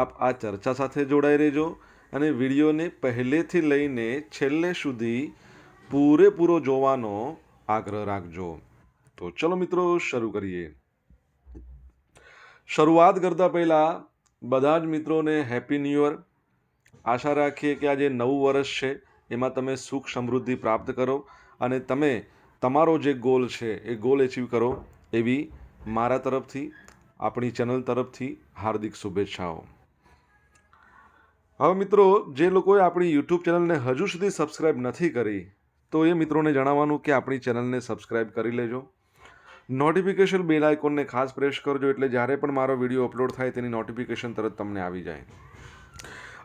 આપ આ ચર્ચા સાથે જોડાઈ રહેજો અને વિડીયોને પહેલેથી લઈને છેલ્લે સુધી પૂરેપૂરો જોવાનો આગ્રહ રાખજો. તો ચલો મિત્રો, શરૂ કરીએ. શરૂઆત કરતાં પહેલાં બધા જ મિત્રોને હેપી ન્યૂ યર આશા રાખીએ કે આ જે નવું વર્ષ છે, એમાં તમે સુખ સમૃદ્ધિ પ્રાપ્ત કરો અને તમે, તમારો જે ગોલ છે, એ ગોલ એચીવ કરો એવી મારા તરફથી, આપણી ચેનલ તરફથી હાર્દિક શુભેચ્છાઓ. હવે મિત્રો, જે લોકોએ આપણી યુટ્યુબ ચેનલને હજુ સુધી સબસ્ક્રાઇબ નથી કરી, તો એ મિત્રોને જણાવવાનું કે આપણી ચેનલને સબસ્ક્રાઇબ કરી લેજો. નોટિફિકેશન બેલ આઇકોનને ખાસ પ્રેસ કરજો, એટલે જ્યારે પણ મારો વીડિયો અપલોડ થાય તેની નોટિફિકેશન તરત તમને આવી જાય.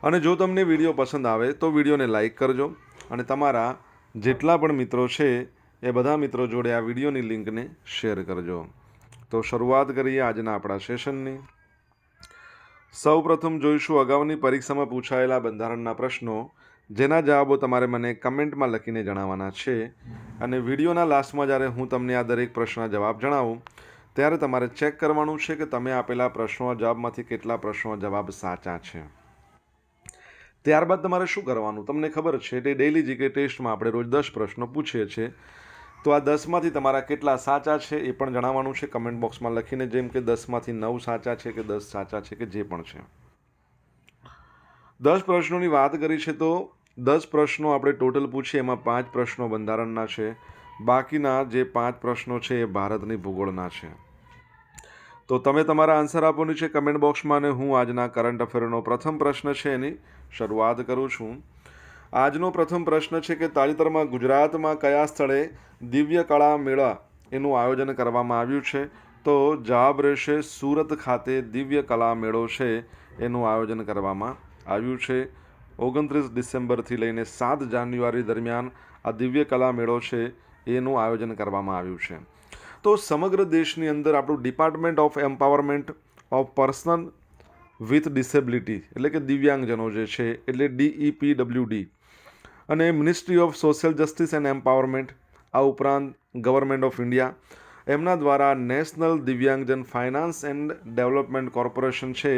અને જો તમને વીડિયો પસંદ આવે, તો વિડીયોને લાઇક કરજો. અને તમારા જેટલા પણ મિત્રો છે, એ બધા મિત્રો જોડે આ વિડીયોની લિંકને શેર કરજો. તો શરૂઆત કરીએ આજના આપણા સેશનની સૌ પ્રથમ જોઈશું અગાઉની પરીક્ષામાં પૂછાયેલા બંધારણના પ્રશ્નો, જેના જવાબો તમારે મને કમેન્ટમાં લખીને જણાવવાના છે. અને વિડીયોના લાસ્ટમાં જ્યારે હું તમને આ દરેક પ્રશ્નના જવાબ જણાવું, ત્યારે તમારે ચેક કરવાનું છે કે તમે આપેલા પ્રશ્નો જવાબમાંથી કેટલા પ્રશ્નો જવાબ સાચા છે. ત્યારબાદ તમારે શું કરવાનું? તમને ખબર છે તે ડેઇલી જીકે ટેસ્ટમાં આપણે રોજ દસ પ્રશ્નો પૂછીએ છીએ. તો આ દસમાંથી તમારા કેટલા સાચા છે એ પણ જણાવવાનું છે. કમેન્ટ બોક્સમાં લખીને જેમ કે દસમાંથી નવ સાચા છે કે દસ સાચા છે કે જે પણ છે. દસ પ્રશ્નોની વાત કરી છે તો દસ પ્રશ્નો આપણે ટોટલ પૂછીએ, એમાં પાંચ પ્રશ્નો બંધારણના છે. બાકીના જે પાંચ પ્રશ્નો છે એ ભારતની ભૂગોળના છે. તો તમે તમારા આન્સર આપવાની છે કમેન્ટ બોક્સમાં અને હું આજના કરંટ અફેરનો પ્રથમ પ્રશ્ન છે એની શરૂઆત કરું છું. આજનો પ્રથમ પ્રશ્ન છે કે તાજેતરમાં ગુજરાતમાં કયા સ્થળે દિવ્ય કળા મેળા એનું આયોજન કરવામાં આવ્યું છે? તો જવાબ રહેશે, સુરત ખાતે દિવ્ય કલા મેળો છે એનું આયોજન કરવામાં આવ્યું છે. ઓગણત્રીસ ડિસેમ્બરથી લઈને સાત જાન્યુઆરી દરમિયાન આ દિવ્ય કલા મેળો છે એનું આયોજન કરવામાં આવ્યું છે. તો સમગ્ર દેશની અંદર આપણું department of empowerment of personal with disability એટલે કે દિવ્યાંગજનો જે છે, એટલે ડીઈપી ડબલ્યુડી અને ministry of social justice and empowerment આ ઉપરાંત ગવર્મેન્ટ ઓફ ઇન્ડિયા એમના દ્વારા national Divyangjan finance and development corporation છે,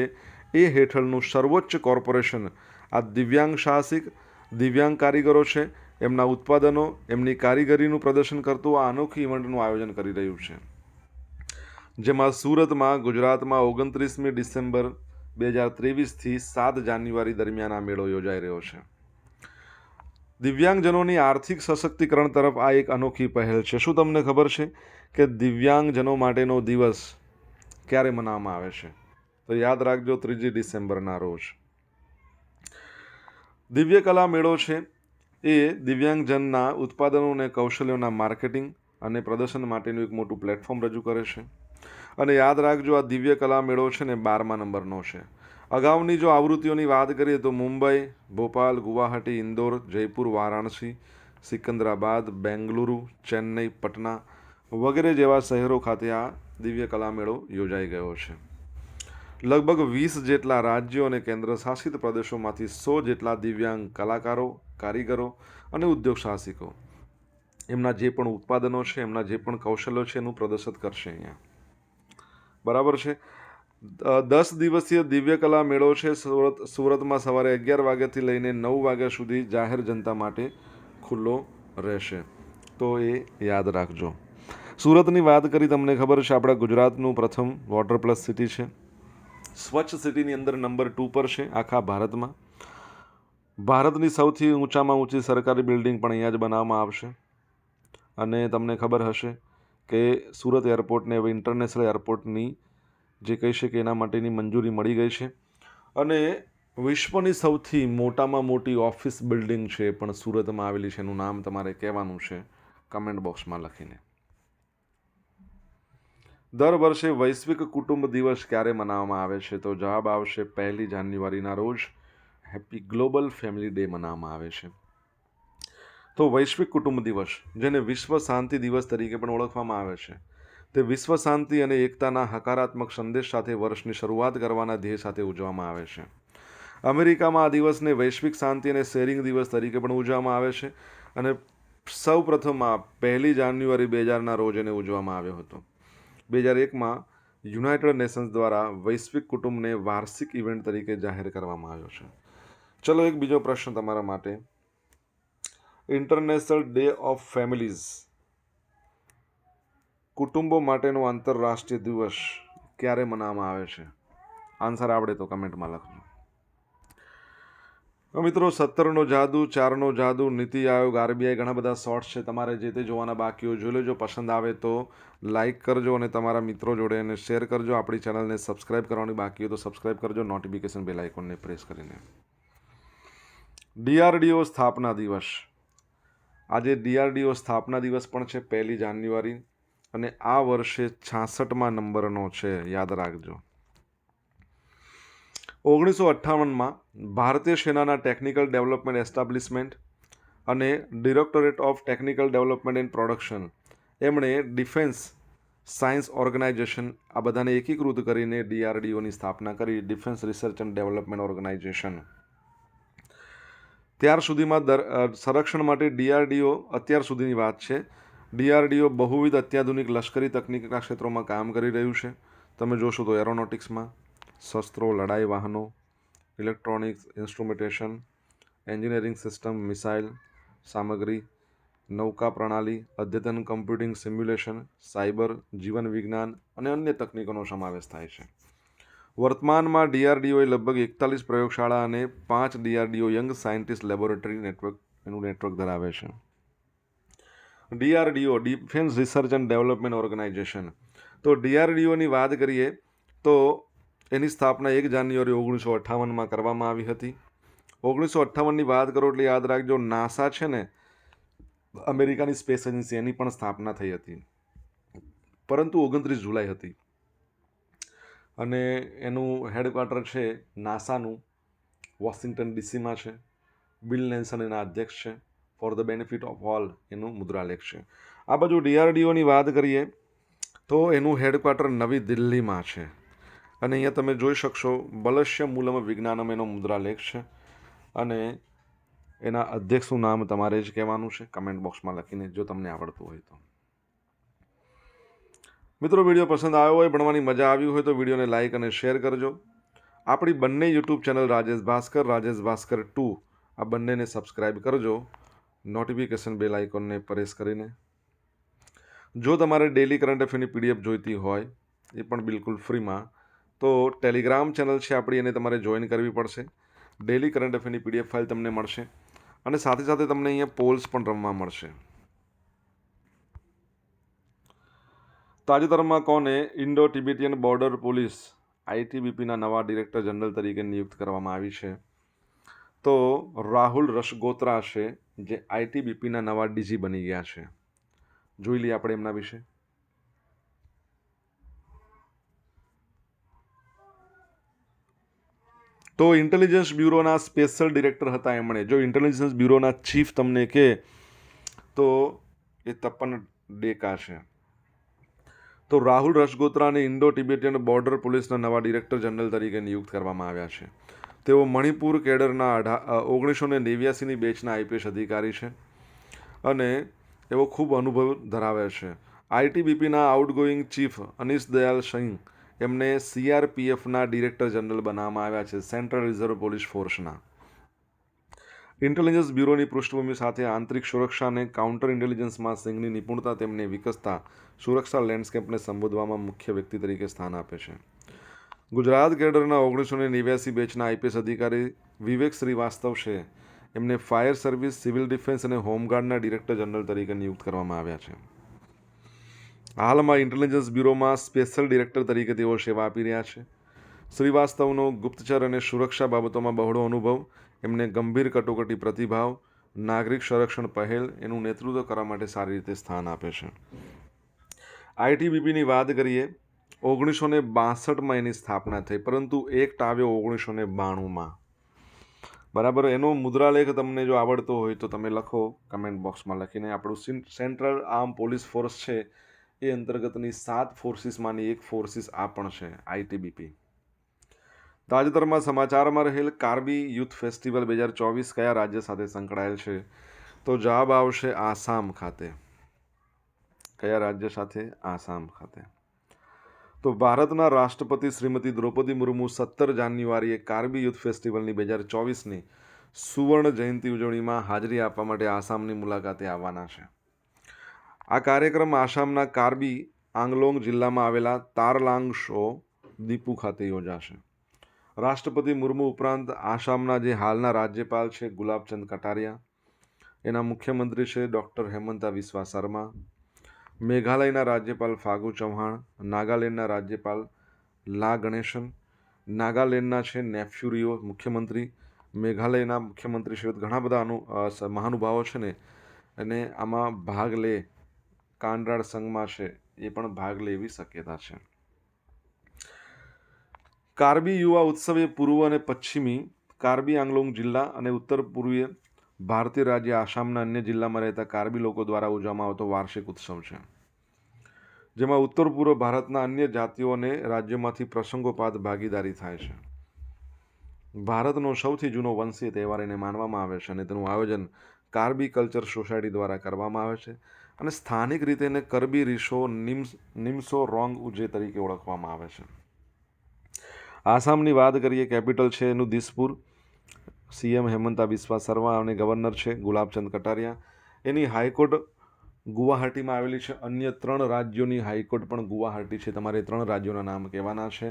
એ હેઠળનું સર્વોચ્ચ કોર્પોરેશન. આ દિવ્યાંગ સાહસિક, દિવ્યાંગ કારીગરો છે, એમના ઉત્પાદનો, એમની કારીગરીનું પ્રદર્શન કરતું આ અનોખી ઇવેન્ટનું આયોજન કરી રહ્યું છે. જેમાં સુરતમાં, ગુજરાતમાં ઓગણત્રીસમી ડિસેમ્બર બે હજાર ત્રેવીસથી સાત જાન્યુઆરી દરમિયાન આ મેળો યોજાઈ રહ્યો છે. દિવ્યાંગજનોની આર્થિક સશક્તિકરણ તરફ આ એક અનોખી પહેલ છે. શું તમને ખબર છે કે દિવ્યાંગજનો માટેનો દિવસ ક્યારે મનાવવામાં આવે છે? તો યાદ રાખજો ત્રીજી ડિસેમ્બરના રોજ. દિવ્ય કલા મેળો છે એ દિવ્યાંગજનના ઉત્પાદનો અને કૌશલ્યોના માર્કેટિંગ અને પ્રદર્શન માટેનું એક મોટું પ્લેટફોર્મ રજૂ કરે છે. અને યાદ રાખજો આ દિવ્ય કલા મેળો છે ને બારમા નંબરનો છે. અગાઉની જો આવૃત્તિઓની વાત કરીએ તો મુંબઈ, ભોપાલ, ગુવાહાટી, ઇન્દોર, જયપુર, વારાણસી, સિકંદરાબાદ, બેંગલુરુ, ચેન્નઈ, પટના વગેરે જેવા શહેરો ખાતે આ દિવ્ય કલા મેળો યોજાઈ ગયો છે. લગભગ વીસ જેટલા રાજ્યો અને કેન્દ્ર શાસિત પ્રદેશોમાંથી સો જેટલા દિવ્યાંગ કલાકારો, કારીગરો અને ઉદ્યોગ સાહસિકો એમના જે પણ ઉત્પાદનો છે, એમના જે પણ કૌશલ્યો છે એનું પ્રદર્શન કરશે અહીંયા. બરાબર છે? દસ દિવસીય દિવ્ય કલા મેળો છે સુરત, સુરતમાં સવારે અગિયાર વાગ્યાથી લઈને નવ વાગ્યા સુધી જાહેર જનતા માટે ખુલ્લો રહેશે. તો એ યાદ રાખજો. સુરતની વાત કરી તમને ખબર છે, આપણા ગુજરાતનું પ્રથમ વોટર પ્લસ સિટી છે. સ્વચ્છ સિટીની અંદર નંબર ટુ પર છે આખા ભારતમાં. ભારતની સૌથી ઊંચામાં ઊંચી સરકારી બિલ્ડિંગ પણ અહીંયા જ બનાવવામાં આવશે. અને તમને ખબર હશે કે સુરત એરપોર્ટને હવે ઇન્ટરનેશનલ એરપોર્ટની જે કહી શકે એના માટેની મંજૂરી મળી ગઈ છે. અને વિશ્વની સૌથી મોટામાં મોટી ઓફિસ બિલ્ડિંગ છે પણ સુરતમાં આવેલી છે. એનું નામ તમારે કહેવાનું છે. કમેન્ટ બોક્સમાં લખીને. દર વર્ષે વૈશ્વિક કુટુંબ દિવસ ક્યારે મનાવવામાં આવે છે? તો જવાબ આવશે પહેલી જાન્યુઆરીના રોજ. હેપી ગ્લોબલ ફેમિલી ડે મનાવવામાં આવે છે. તો વૈશ્વિક કુટુંબ દિવસ, જેને વિશ્વ શાંતિ દિવસ તરીકે પણ ઓળખવામાં આવે છે. તે વિશ્વ શાંતિ અને એકતાના હકારાત્મક સંદેશ સાથે વર્ષની શરૂઆત કરવાના ધ્યેય સાથે ઉજવવામાં આવે છે. અમેરિકામાં આ દિવસને વૈશ્વિક શાંતિ અને શેરિંગ દિવસ તરીકે પણ ઉજવવામાં આવે છે અને સૌ પ્રથમ આ પહેલી જાન્યુઆરી બે હજારના રોજ એને ઉજવવામાં આવ્યો હતો. બે હજાર એકમાં યુનાઇટેડ નેશન્સ દ્વારા વૈશ્વિક કુટુંબને વાર્ષિક ઇવેન્ટ તરીકે જાહેર કરવામાં આવ્યો છે. ચલો એક બીજો પ્રશ્ન તમારા માટે. ઇન્ટરનેશનલ ડે ઓફ ફેમિલીઝ કુટુંબો માટેનો આંતરરાષ્ટ્રીય દિવસ ક્યારે મનાવવામાં આવે છે? આન્સર આવડે તો કમેન્ટમાં લખજો. મિત્રો, સત્તરનો જાદુ, ચારનો જાદુ, નીતિ આયોગ, આરબીઆઈ ઘણા બધા શોર્ટ્સ છે. તમારે જે તે જોવાના બાકીઓ જોઈ લેજો. પસંદ આવે તો લાઇક કરજો અને તમારા મિત્રો જોડે એને શેર કરજો. આપણી ચેનલને સબસ્ક્રાઇબ કરવાની બાકી હોય તો સબસ્ક્રાઇબ કરજો. નોટિફિકેશન બેલ આઇકોનને પ્રેસ કરીને. ડીઆરડીઓ સ્થાપના દિવસ. આજે ડીઆરડીઓ સ્થાપના દિવસ પણ છે. પહેલી જાન્યુઆરી. અને આ વર્ષે છાસઠમાં નંબરનો છે, યાદ રાખજો. ઓગણીસો અઠ્ઠાવનમાં ભારતીય સેનાના ટેકનિકલ ડેવલપમેન્ટ એસ્ટાબ્લિશમેન્ટ અને directorate of technical development and production, એમણે ડિફેન્સ સાયન્સ ઓર્ગેનાઇઝેશન આ બધાને એકીકૃત કરીને ડીઆરડીઓની સ્થાપના કરી, defence research and development organisation. ત્યાર સુધીમાં દર સંરક્ષણ માટે ડીઆરડીઓ અત્યાર સુધીની વાત છે. ડીઆરડીઓ બહુવિધ અત્યાધુનિક લશ્કરી તકનીકના ક્ષેત્રોમાં કામ કરી રહ્યું છે. તમે જોશો તો એરોનોટિક્સમાં શસ્ત્રો, લડાઈ વાહનો, electronics, instrumentation, engineering system, missile, સામગ્રી, નૌકા પ્રણાલી, અદ્યતન કમ્પ્યુટિંગ સિમ્યુલેશન, સાયબર, જીવન વિજ્ઞાન અને અન્ય તકનીકોનો સમાવેશ થાય છે. વર્તમાનમાં ડીઆરડીઓએ લગભગ એકતાલીસ પ્રયોગશાળા અને પાંચ DRDO young scientist laboratory network એનું નેટવર્ક ધરાવે છે. DRDO, defence research and development organisation. તો ડીઆરડીઓની વાત કરીએ તો એની સ્થાપના એક જાન્યુઆરી ઓગણીસો અઠ્ઠાવનમાં કરવામાં આવી હતી. ઓગણીસો અઠ્ઠાવનની વાત કરો એટલે યાદ રાખજો, નાસા છે ને, અમેરિકાની સ્પેસ એજન્સી એની પણ સ્થાપના થઈ હતી. પરંતુ ઓગણત્રીસ જુલાઈ હતી. અને એનું હેડક્વાર્ટર છે નાસાનું, વોશિંગ્ટન ડીસીમાં છે. બિલ નેલ્સન એના અધ્યક્ષ છે. For the benefit of all એનું મુદ્રાલેખ છે. આ બાજુ ડીઆરડીઓની વાત કરીએ તો એનું હેડક્વાર્ટર નવી દિલ્હીમાં છે. અને અહીંયા તમે જોઈ શકશો બલશ્ય મૂલમ વિજ્ઞાનમ એનો મુદ્રાલેખ છે. અને એના અધ્યક્ષનું નામ તમારે જ કહેવાનું છે. કમેન્ટ બોક્સમાં લખીને જો તમને આવડતું હોય તો. મિત્રો, વીડિયો પસંદ આવ્યો હોય, ભણવાની મજા આવી હોય તો વિડીયોને લાઇક અને શેર કરજો. આપણી બંને YouTube channel Rajesh Bhaskar Rajesh Bhaskar two આ બંનેને સબસ્ક્રાઈબ કરજો. નોટિફિકેશન બેલ આઇકોનને પ્રેસ કરીને. જો તમારે ડેલી કરંટ અફેરની પીડીએફ જોઈતી હોય, એ પણ બિલકુલ ફ્રીમાં તો ટેલિગ્રામ ચેનલ છે આપણી, એને તમારે જોઈન કરવી પડશે. ડેલી કરંટ અફેરની પીડીએફ ફાઇલ તમને મળશે. અને સાથે સાથે તમને અહીંયા પોલ્સ પણ રમવા મળશે. તાજેતરમાં કોને ઇન્ડો ટિબેટિયન બોર્ડર પોલીસ આઈટીબીપીના નવા ડિરેક્ટર જનરલ તરીકે નિયુક્ત કરવામાં આવી છે. તો રાહુલ રસગોત્રા છે. જે આઈટીબીપીના નવા ડીજી બની ગયા છે. જોઈ લઈએ આપણે એમના વિશે. તો ઇન્ટેલિજન્સ બ્યુરોના સ્પેશિયલ ડિરેક્ટર હતા એમણે. જો ઇન્ટેલિજન્સ બ્યુરોના ચીફ તમને કહે તો એ તપન ડેકા છે. તો રાહુલ રસગોત્રાને ઇન્ડો ટિબેટિયન બોર્ડર પોલીસના નવા ડિરેક્ટર જનરલ તરીકે નિયુક્ત કરવામાં આવ્યા છે. તેઓ મણિપુર કેડરના અઢા ઓગણીસો ને નેવ્યાસીની બેચના આઈપીએસ અધિકારી છે અને એવો ખૂબ અનુભવ ધરાવે છે. આઈટીબીપીના આઉટગોઈંગ ચીફ અનિશ દયાલ સિંહ એમને સીઆરપીએફના ડિરેક્ટર જનરલ બનાવવામાં આવ્યા છે, સેન્ટ્રલ રિઝર્વ પોલીસ ફોર્સના. ઇન્ટેલિજન્સ બ્યુરોની પૃષ્ઠભૂમિ સાથે આંતરિક સુરક્ષા અને કાઉન્ટર ઇન્ટેલિજન્સમાં સિંહની નિપુણતા તેમને વિકસતા સુરક્ષા લેન્ડસ્કેપને સંબોધવામાં મુખ્ય વ્યક્તિ તરીકે સ્થાન આપે છે. ગુજરાત કેડરના ઓગણીસો ને નેવ્યાસી બેચના આઈપીએસ અધિકારી વિવેક શ્રીવાસ્તવ છે. એમને ફાયર સર્વિસ, સિવિલ ડિફેન્સ અને હોમગાર્ડના ડિરેક્ટર જનરલ તરીકે નિયુક્ત કરવામાં આવ્યા છે. હાલમાં ઇન્ટેલિજન્સ બ્યુરોમાં સ્પેશિયલ ડિરેક્ટર તરીકે તેઓ સેવા આપી રહ્યા છે. શ્રીવાસ્તવનો ગુપ્તચર અને સુરક્ષા બાબતોમાં બહોળો અનુભવ, એમને ગંભીર કટોકટી પ્રતિભાવ, નાગરિક સંરક્ષણ પહેલ એનું નેતૃત્વ કરવા માટે સારી રીતે સ્થાન આપે છે. આઈટીબીપીની વાત કરીએ ઓગણીસો ને બાસઠમાં એની સ્થાપના થઈ, પરંતુ એક્ટ આવ્યો ઓગણીસો ને બાણુંમાં. બરાબર? એનો મુદ્રાલેખ તમને જો આવડતો હોય તો તમે લખો કમેન્ટ બોક્સમાં લખીને. આપણું સિન- સેન્ટ્રલ આર્મ પોલીસ ફોર્સ છે, એ અંતર્ગતની સાત ફોર્સીસમાંની એક ફોર્સિસ આ પણ છે આઈટીબીપી તાજેતરમાં સમાચારમાં રહેલ કાર્બી યુથ ફેસ્ટિવલ બે હજાર ચોવીસ કયા રાજ્ય સાથે સંકળાયેલ છે? તો જવાબ આવશે આસામ ખાતે. કયા રાજ્ય સાથે? આસામ ખાતે. તો ભારતના રાષ્ટ્રપતિ શ્રીમતી દ્રૌપદી મુર્મુ સત્તર જાન્યુઆરીએ કાર્બી યુથ ફેસ્ટિવલની બે હજાર ચોવીસની સુવર્ણ જયંતિ ઉજવણીમાં હાજરી આપવા માટે આસામની મુલાકાતે આવવાના છે. આ કાર્યક્રમ આસામના કાર્બી આંગલોંગ જિલ્લામાં આવેલા તારલાંગ શો દીપુ ખાતે યોજાશે. રાષ્ટ્રપતિ મુર્મુ ઉપરાંત આસામના જે હાલના રાજ્યપાલ છે ગુલાબચંદ કટારિયા, એના મુખ્યમંત્રી છે ડૉક્ટર હેમંતા વિશ્વા શર્મા મેઘાલયના રાજ્યપાલ ફાગુ ચૌહાણ, નાગાલેન્ડના રાજ્યપાલ લા ગણેશન, નાગાલેન્ડના છે નેફ્યુરીઓ મુખ્યમંત્રી, મેઘાલયના મુખ્યમંત્રી સહિત ઘણા બધા અનુ મહાનુભાવો છે ને, અને આમાં ભાગ લે, કાનરાડ સંઘમાં છે, એ પણ ભાગ લે એવી શક્યતા છે. કાર્બી યુવા ઉત્સવે પૂર્વ અને પશ્ચિમી કાર્બી આંગલોંગ જિલ્લા અને ઉત્તર પૂર્વીય ભારતીય રાજ્ય આસામના અન્ય જિલ્લામાં રહેતા કાર્બી લોકો દ્વારા ઉજવવામાં આવતો વાર્ષિક ઉત્સવ છે. જેમાં ઉત્તર પૂર્વ ભારતના અન્ય જાતિઓને રાજ્યમાંથી પ્રસંગોપાત ભાગીદારી થાય છે. ભારતનો સૌથી જૂનો વંશીય તહેવાર એને માનવામાં આવે છે અને તેનું આયોજન કાર્બી કલ્ચર સોસાયટી દ્વારા કરવામાં આવે છે અને સ્થાનિક રીતે એને કરબી રીશો નિમ્સ, નિમ્સો રોંગ ઉજે તરીકે ઓળખવામાં આવે છે. આસામની વાત કરીએ, કેપિટલ છે એનું દિસપુર. સીએમ હેમંતા બિસ્વા શર્મા અને ગવર્નર છે ગુલાબચંદ કટારિયા. એની હાઈકોર્ટ ગુવાહાટીમાં આવેલી છે. અન્ય ત્રણ રાજ્યોની હાઈકોર્ટ પણ ગુવાહાટી છે. તમારે ત્રણ રાજ્યોના નામ કહેવાના છે.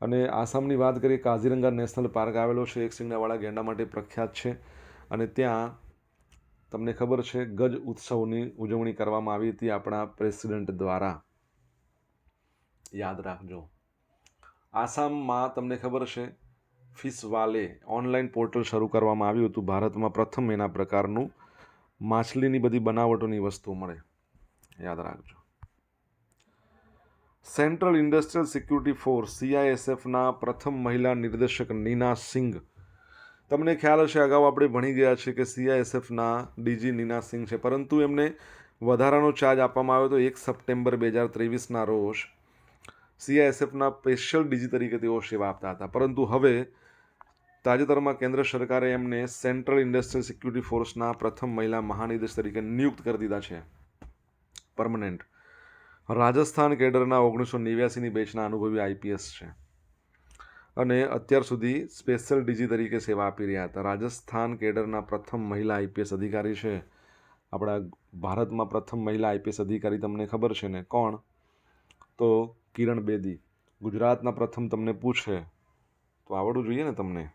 અને આસામની વાત કરીએ, કાઝીરંગા નેશનલ પાર્ક આવેલો છે. એક સિંગડાવાળા ગેંડા માટે પ્રખ્યાત છે. અને ત્યાં તમને ખબર છે, ગજ ઉત્સવની ઉજવણી કરવામાં આવી હતી આપણા પ્રેસિડેન્ટ દ્વારા. યાદ રાખજો. આસામમાં તમને ખબર છે ફિશવાલે ઓનલાઈન પોર્ટલ શરૂ કરવામાં આવ્યું હતું. ભારતમાં પ્રથમ એના પ્રકારનું માછલીની બધી બનાવટોની વસ્તુ મળે. યાદ રાખજો. સેન્ટ્રલ ઇન્ડસ્ટ્રીયલ સિક્યુરિટી ફોર્સ સીઆઈએસએફના પ્રથમ મહિલા નિર્દેશક નીના સિંઘ. તમને ખ્યાલ હશે, અગાઉ આપણે ભણી ગયા છે કે સીઆઈએસએફના ડીજી નીના સિંઘ છે, પરંતુ એમને વધારાનો ચાર્જ આપવામાં આવ્યો હતો એક સપ્ટેમ્બર બે હજાર ત્રેવીસના રોજ. સીઆઈએસએફના સ્પેશિયલ ડીજી તરીકે તેઓ સેવા આપતા હતા. પરંતુ હવે તાજેતરમાં કેન્દ્ર સરકારે એમને સેન્ટ્રલ ઇન્ડસ્ટ્રીયલ સિક્યુરિટી ફોર્સના પ્રથમ મહિલા મહાનિદેશ તરીકે નિયુક્ત કરી દીધા છે. પરમનન્ટ રાજસ્થાન કેડરના ઓગણીસો નેવ્યાસીની બેચના અનુભવી આઈપીએસ છે. અને અત્યાર સુધી સ્પેશિયલ ડીજી તરીકે સેવા આપી રહ્યા હતા. રાજસ્થાન કેડરના પ્રથમ મહિલા આઈપીએસ અધિકારી છે. આપણા ભારતમાં પ્રથમ મહિલા આઈપીએસ અધિકારી તમને ખબર છે ને કોણ? તો કિરણ બેદી. ગુજરાતના પ્રથમ તમને પૂછે. તો આવડવું જોઈએ ને તમને?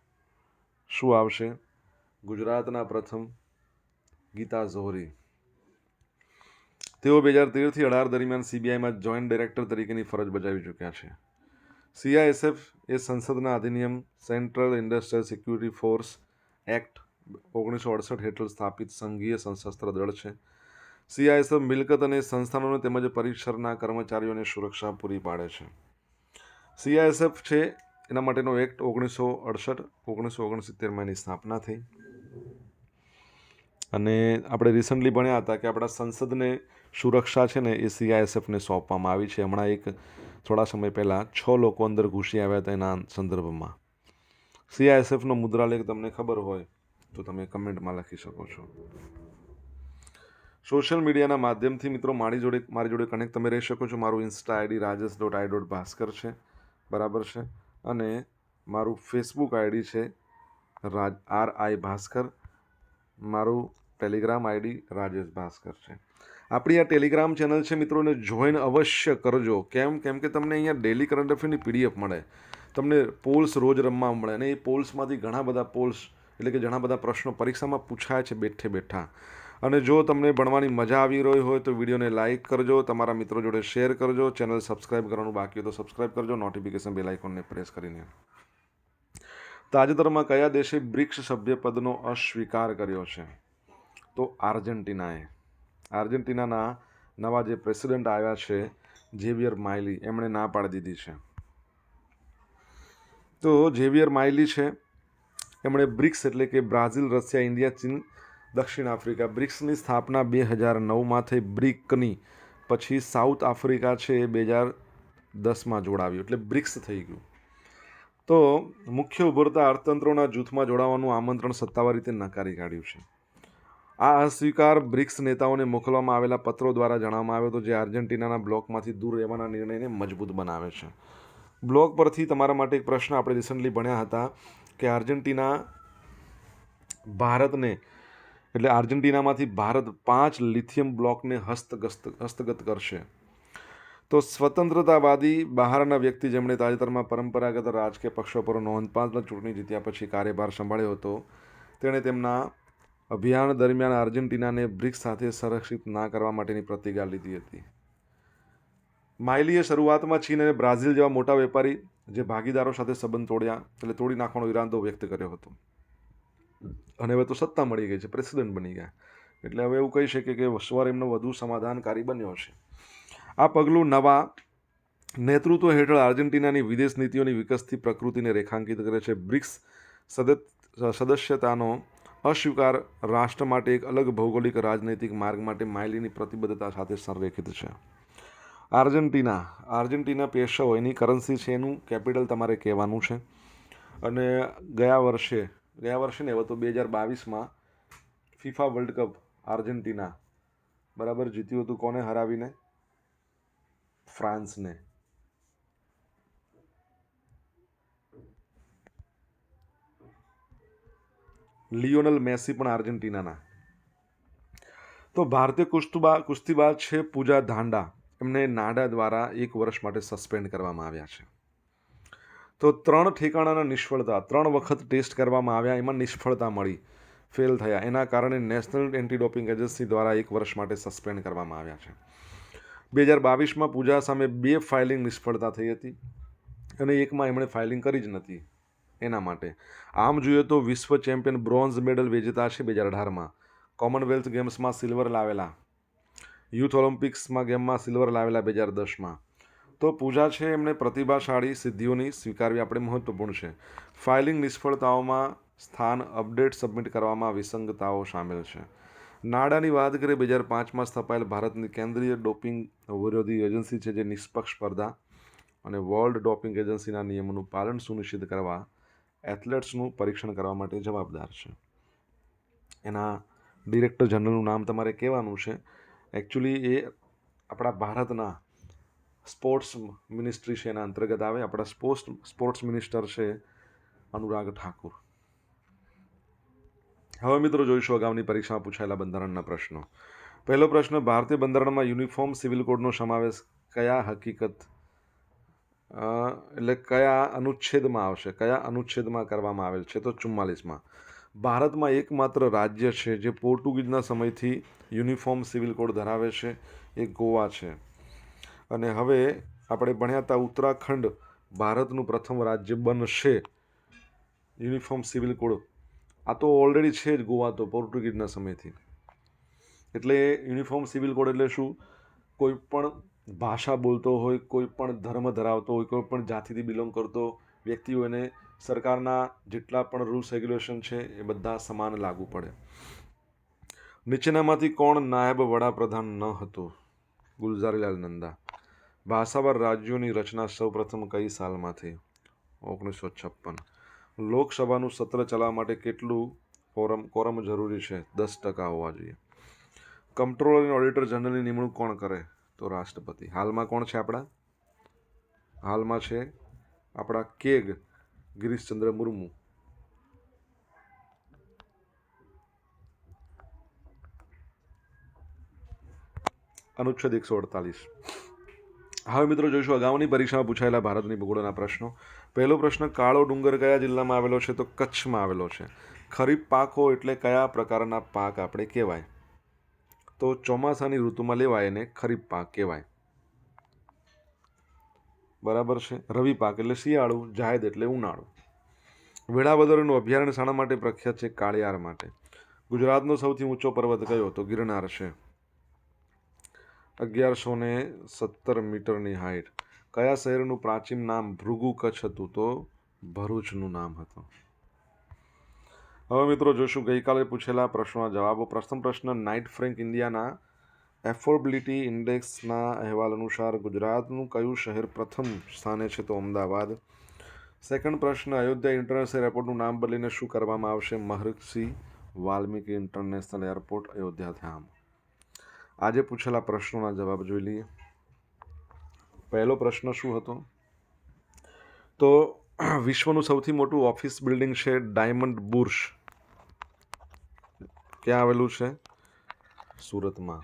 શું આવશે? ગુજરાતના પ્રથમ ગીતા ઝોહરી તેઓ બે હજાર તેરથી અઢાર દરમિયાન સીબીઆઈમાં જોઈન્ટ ડાયરેક્ટર તરીકેની ફરજ બજાવી ચૂક્યા છે. સીઆઈએસએફ એ સંસદના અધિનિયમ central industrial security force act ઓગણીસો અડસઠ હેઠળ સ્થાપિત સંઘીય સશસ્ત્ર દળ છે. સીઆઈએસએફ મિલકત અને સંસ્થાનોને તેમજ પરિસરના કર્મચારીઓને સુરક્ષા પૂરી પાડે છે. સીઆઈએસએફ છે એના માટેનો એક્ટ ઓગણીસો અડસઠ, ઓગણીસો ઓગણસિત્તેરમાં એની સ્થાપના થઈ. અને આપણે રિસન્ટલી ભણ્યા હતા કે આપણા સંસદને સુરક્ષા છે ને એ સીઆઈએસએફને સોંપવામાં આવી છે. હમણાં એક થોડા સમય પહેલાં છ લોકો અંદર ઘૂસી આવ્યા હતા એના સંદર્ભમાં. સીઆઈએસએફનો મુદ્રાલેખ તમને ખબર હોય તો તમે કમેન્ટમાં લખી શકો છો. સોશિયલ મીડિયાના માધ્યમથી મિત્રો મારી જોડે મારી જોડે કનેક્ટ તમે રહી શકો છો. મારું insta ID Rajesh dot I dot Bhaskar છે. બરાબર છે? અને મારું ફેસબુક આઈડી છે રાજ આર આઈ ભાસ્કર. મારું ટેલિગ્રામ આઈડી રાજેશ ભાસ્કર છે. આપણી આ ટેલિગ્રામ ચેનલ છે મિત્રોને જોઈન અવશ્ય કરજો. કેમ? કેમ કે તમને અહીંયા ડેલી કરંટ અફેરની પીડીએફ મળે. તમને પોલ્સ રોજ રમવા મળે અને એ પોલ્સમાંથી ઘણા બધા પોલ્સ એટલે કે ઘણા બધા પ્રશ્નો પરીક્ષામાં પૂછાય છે બેઠે બેઠા. અને જો તમને ભણવાની મજા આવી રહી હોય તો વિડીયોને લાઇક કરજો, તમારા મિત્રો જોડે શેર કરજો, ચેનલ સબસ્ક્રાઇબ કરવાનું બાકી હોય તો સબસ્ક્રાઇબ કરજો, નોટિફિકેશન બેલ આઇકોનને પ્રેસ કરીને. તાજેતરમાં કયા દેશે બ્રિક્સ સભ્યપદનો અસ્વીકાર કર્યો છે? તો આર્જેન્ટિનાએ. આર્જેન્ટિનાના નવા જે પ્રેસિડેન્ટ આવ્યા છે, ઝેવિયર માઇલી, એમણે ના પાડી દીધી છે. તો ઝેવિયર માઇલી છે, એમણે બ્રિક્સ એટલે કે બ્રાઝિલ, રશિયા, ઇન્ડિયા, ચીન દક્ષિણ આફ્રિકા બ્રિક્સની સ્થાપના બે હજાર નવમાં થઈ બ્રિકની, પછી સાઉથ આફ્રિકા છે એ બે હજાર દસમાં જોડાવ્યું એટલે બ્રિક્સ થઈ ગયું. તો મુખ્ય ઉભરતા અર્થતંત્રોના જૂથમાં જોડાવાનું આમંત્રણ સત્તાવાર રીતે નકારી કાઢ્યું છે. આ અસ્વીકાર બ્રિક્સ નેતાઓને મોકલવામાં આવેલા પત્રો દ્વારા જણાવવામાં આવ્યો હતો, જે આર્જેન્ટિનાના બ્લોકમાંથી દૂર રહેવાના નિર્ણયને મજબૂત બનાવે છે. બ્લોક પરથી તમારા માટે એક પ્રશ્ન આપણે રિસન્ટલી ભણ્યા હતા કે આર્જેન્ટિના ભારતને એટલે આર્જેન્ટિનામાંથી ભારત પાંચ લિથિયમ બ્લોકને હસ્તગસ્ત, હસ્તગત કરશે. તો સ્વતંત્રતાવાદી બહારના વ્યક્તિ જેમણે તાજેતરમાં પરંપરાગત રાજકીય પક્ષો પર નોંધપાત્ર ચૂંટણી જીત્યા પછી કાર્યભાર સંભાળ્યો હતો, તેણે તેમના અભિયાન દરમિયાન આર્જેન્ટિનાને બ્રિક્સ સાથે સંરક્ષિત ના કરવા માટેની પ્રતિજ્ઞા લીધી હતી. માઇલીએ શરૂઆતમાં ચીન અને બ્રાઝિલ જેવા મોટા વેપારી જે ભાગીદારો સાથે સંબંધ તોડ્યા, એટલે તોડી નાખવાનો ઈરાદો વ્યક્ત કર્યો હતો. અને હવે તો સત્તા મળી ગઈ છે, પ્રેસિડેન્ટ બની ગયા. એટલે હવે એવું કહી શકીએ કે સ્વર એમનો વધુ સમાધાનકારી બન્યો છે આ પગલું નવા નેતૃત્વ હેઠળ આર્જેન્ટિનાની વિદેશ નીતિઓની વિકસતી પ્રકૃતિને રેખાંકિત કરે છે. બ્રિક્સ સદસ્યતાનો અસ્વીકાર રાષ્ટ્ર માટે એક અલગ ભૌગોલિક રાજનૈતિક માર્ગ માટે માઇલીની પ્રતિબદ્ધતા સાથે સંરેખિત છે. આર્જેન્ટિના આર્જેન્ટિના પેશો એની કરન્સી છે એનું કેપિટલ તમારે કહેવાનું છે. અને ગયા વર્ષે ગયા વર્ષે ને, હવે તો બે હજાર બાવીસમાં ફિફા વર્લ્ડ કપ આર્જેન્ટિના બરાબર જીત્યું હતું કોને હરાવીને? ફ્રાન્સને. લિયોનલ મેસી પણ આર્જેન્ટિનાના. તો ભારતીય કુસ્તુબા કુસ્તીબાજ છે પૂજા ધાંડા. એમને નાડા દ્વારા એક વર્ષ માટે સસ્પેન્ડ કરવામાં આવ્યા છે. તો ત્રણ ઠેકાણાના નિષ્ફળતા, ત્રણ વખત ટેસ્ટ કરવામાં આવ્યા, એમાં નિષ્ફળતા મળી, ફેલ થયા. એના કારણે નેશનલ એન્ટી ડોપિંગ એજન્સી દ્વારા એક વર્ષ માટે સસ્પેન્ડ કરવામાં આવ્યા છે. બે હજાર બાવીસમાં પૂજા સામે બે ફાઇલિંગ નિષ્ફળતા થઈ હતી અને એકમાં એમણે ફાઇલિંગ કરી જ નથી એના માટે. આમ જોઈએ તો વિશ્વ ચેમ્પિયન બ્રોન્ઝ મેડલ વિજેતા છે બે હજાર અઢારમાં. કોમનવેલ્થ ગેમ્સમાં સિલ્વર લાવેલા, યુથ ઓલિમ્પિક્સમાં ગેમમાં સિલ્વર લાવેલા બે હજાર દસમાં. તો પૂજા છે એમણે પ્રતિભાશાળી સિદ્ધિઓની સ્વીકારવી આપણે મહત્વપૂર્ણ છે. ફાઇલિંગ નિષ્ફળતાઓમાં સ્થાન અપડેટ સબમિટ કરવામાં વિસંગતાઓ સામેલ છે. નાડાની વાત કરીએ, બે હજાર પાંચમાં સ્થપાયેલ ભારતની કેન્દ્રીય ડોપિંગ વિરોધી એજન્સી છે જે નિષ્પક્ષ સ્પર્ધા અને વર્લ્ડ ડોપિંગ એજન્સીના નિયમોનું પાલન સુનિશ્ચિત કરવા, એથ્લેટ્સનું પરીક્ષણ કરવા માટે જવાબદાર છે. એના ડિરેક્ટર જનરલનું નામ તમારે કહેવાનું છે. એકચ્યુઅલી એ આપણા ભારતના સ્પોર્ટ્સ મિનિસ્ટ્રી છે એના અંતર્ગત આવે. આપણા સ્પોર્ટ્સ સ્પોર્ટ્સ મિનિસ્ટર છે અનુરાગ ઠાકુર. હવે મિત્રો જોઈશું અગાઉની પરીક્ષામાં પૂછાયેલા બંધારણના પ્રશ્નો. પહેલો પ્રશ્ન, ભારતીય બંધારણમાં યુનિફોર્મ સિવિલ કોડનો સમાવેશ કયા હકીકત એટલે કયા અનુચ્છેદમાં આવશે? કયા અનુચ્છેદમાં કરવામાં આવેલ છે? તો ચુમ્માલીસમાં. ભારતમાં એકમાત્ર રાજ્ય છે જે પોર્ટુગીઝના સમયથી યુનિફોર્મ સિવિલ કોડ ધરાવે છે. એ ગોવા છે. અને હવે આપણે ભણ્યા હતા ઉત્તરાખંડ, ભારતનું પ્રથમ રાજ્ય બનશે. Uniform civil code. આ તો ઓલરેડી છે જ ગોવા તો પોર્ટુગીઝના સમયથી. એટલે યુનિફોર્મ સિવિલ કોડ એટલે શું? કોઈ પણ ભાષા બોલતો હોય, કોઈ પણ ધર્મ ધરાવતો હોય, કોઈ પણ જાતિથી બિલોંગ કરતો વ્યક્તિ હોય એને સરકારના જેટલા પણ રૂલ્સ રેગ્યુલેશન છે એ બધા સમાન લાગુ પડે. નીચેનામાંથી કોણ નાયબ વડાપ્રધાન ન હતો? ગુલઝારીલાલ નંદા. ભાષાવાર રાજ્યોની રચના સૌપ્રથમ કઈ સાલમાં થઈ ઓગણીસો છપ્પન લોકસભાનું સત્ર ચલાવવા માટે કેટલું ફોરમ, કોરમ જરૂરી છે? દસ ટકા હોવા જોઈએ. કંટ્રોલર અને ઓડિટર જનરલની નિમણૂક કોણ કરે? તો રાષ્ટ્રપતિ. હાલમાં કોણ છે આપણા? હાલમાં છે આપણા કેગ ગિરીશચંદ્ર મુર્મુ. અનુચ્છેદ એકસો અડતાલીસ. હવે મિત્રો, જોઈશું. અગાઉની પરીક્ષામાં પૂછાયેલા ભારતની ભૂગોળના પ્રશ્નો. પહેલો પ્રશ્ન, કાળો ડુંગર કયા જિલ્લામાં આવેલો છે? તો કચ્છમાં આવેલો છે. ખરીફ પાકો એટલે કયા પ્રકારના પાક આપણે કહેવાય? તો ચોમાસાની ઋતુમાં લેવાય એને ખરીફ પાક કહેવાય. બરાબર છે? રવિ પાક એટલે શિયાળુ, જાહેદ એટલે ઉનાળુ. વેળાવદરનું અભયારણ્ય શાળા માટે પ્રખ્યાત છે કાળિયાર માટે. ગુજરાતનો સૌથી ઊંચો પર્વત કયો? તો ગિરનાર છે. અગિયારસો ને સત્તર મીટરની હાઈટ. કયા શહેરનું પ્રાચીન નામ ભૃગુ કચ્છ હતું? તો ભરૂચનું નામ હતું. હવે મિત્રો જોશું, ગઈકાલે પૂછેલા પ્રશ્નોના જવાબો. પ્રથમ પ્રશ્ન, નાઇટ ફ્રેન્ક ઇન્ડિયાના એફોર્બિલિટી ઇન્ડેક્સના અહેવાલ અનુસાર ગુજરાતનું કયું શહેર પ્રથમ સ્થાને છે તો અમદાવાદ. સેકન્ડ પ્રશ્ન, અયોધ્યા ઇન્ટરનેશનલ એરપોર્ટનું નામ બદલીને શું કરવામાં આવશે? Maharshi Valmiki international airport, Ayodhya Dham. આજે પૂછેલા પ્રશ્નોના જવાબ જોઈ લઈએ. પહેલો પ્રશ્ન શું હતો? તો, વિશ્વનું સૌથી મોટું ઓફિસ બિલ્ડિંગ છે ડાયમંડ બુર્શ. ક્યાં આવેલું છે? સુરતમાં.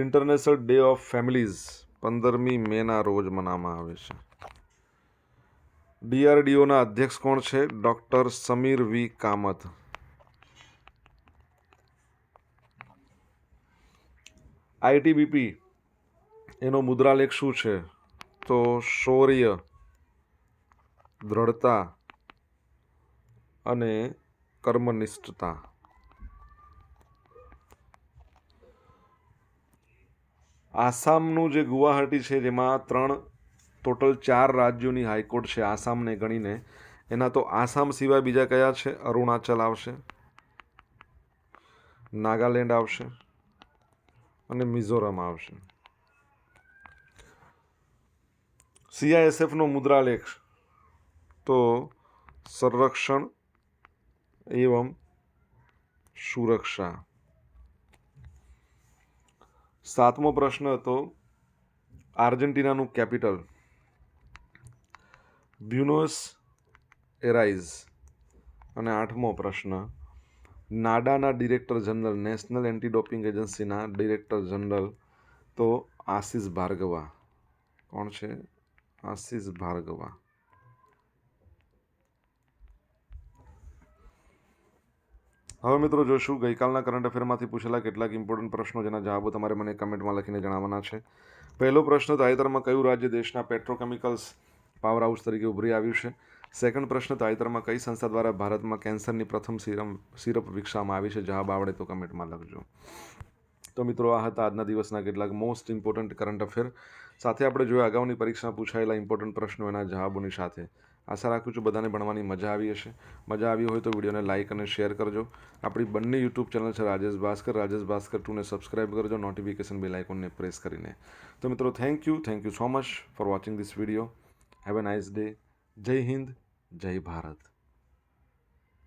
ઇન્ટરનેશનલ ડે ઓફ ફેમિલીઝ, પંદરમી મેના રોજ મનાવવામાં આવે છે. ડીઆરડીઓના અધ્યક્ષ કોણ છે? Doctor Sameer V Kamat. ITBP એનો મુદ્રાલેખ શું છે? તો શૌર્ય, દ્રઢતા અને કર્મનિષ્ઠતા. આસામનું જે ગુવાહાટી છે, જેમાં ત્રણ, ટોટલ ચાર રાજ્યોની હાઈકોર્ટ છે, આસામને ગણીને. એના તો આસામ સિવાય બીજા કયા છે? અરુણાચલ આવશે, નાગાલેન્ડ આવશે. અને મિઝોરમ આવશે. સીઆઈએસએફનો મુદ્રાલેખ તો સંરક્ષણ એવમ સુરક્ષા. સાતમો પ્રશ્ન હતો આર્જેન્ટિનાનું કેપિટલ. બ્યુનોસ એરાઇઝ. અને આઠમો પ્રશ્ન નાડાના director general, national anti doping એજન્સીના ડિરેક્ટર જનરલ, તો આશિષ ભાર્ગવા. કોણ છે? આશિષ ભાર્ગવા. હવે મિત્રો જોશું, ગઈકાલના કરંટ અફેરમાંથી પૂછેલા કેટલાક ઇમ્પોર્ટન્ટ પ્રશ્નો જેના જવાબો તમારે મને કમેન્ટમાં લખીને જણાવવાના છે. પહેલો પ્રશ્ન, તાજેતરમાં કયું રાજ્ય દેશના પેટ્રોકેમિકલ્સ પાવર હાઉસ તરીકે ઉભરી આવ્યું છે? સેકન્ડ પ્રશ્ન, તાજેતરમાં કઈ સંસ્થા દ્વારા ભારતમાં કેન્સરની પ્રથમ સિરમ, સિરપ વિકસાવવામાં આવી છે? જવાબ આવડે તો કમેન્ટમાં લખજો. તો મિત્રો, આ હતા આજના દિવસના કેટલાક મોસ્ટ ઇમ્પોર્ટન્ટ કરંટ અફેર સાથે આપણે જોયા અગાઉની પરીક્ષામાં પૂછાયેલા ઇમ્પોર્ટન્ટ પ્રશ્નો, એના જવાબોની સાથે. આશા રાખું છું બધાને ભણવાની મજા આવી હશે. મજા આવી હોય તો વિડીયોને લાઇક અને શેર કરજો. આપણી બંને યુટ્યુબ ચેનલ છે રાજેશ ભાસ્કર. રાજેશ ભાસ્કર ટુને સબસ્ક્રાઇબ કરજો નોટિફિકેશન બેલ આઇકોનને પ્રેસ કરીને. તો મિત્રો thank you thank you so much for watching this video have a nice day Jai Hind. Jai Bharat.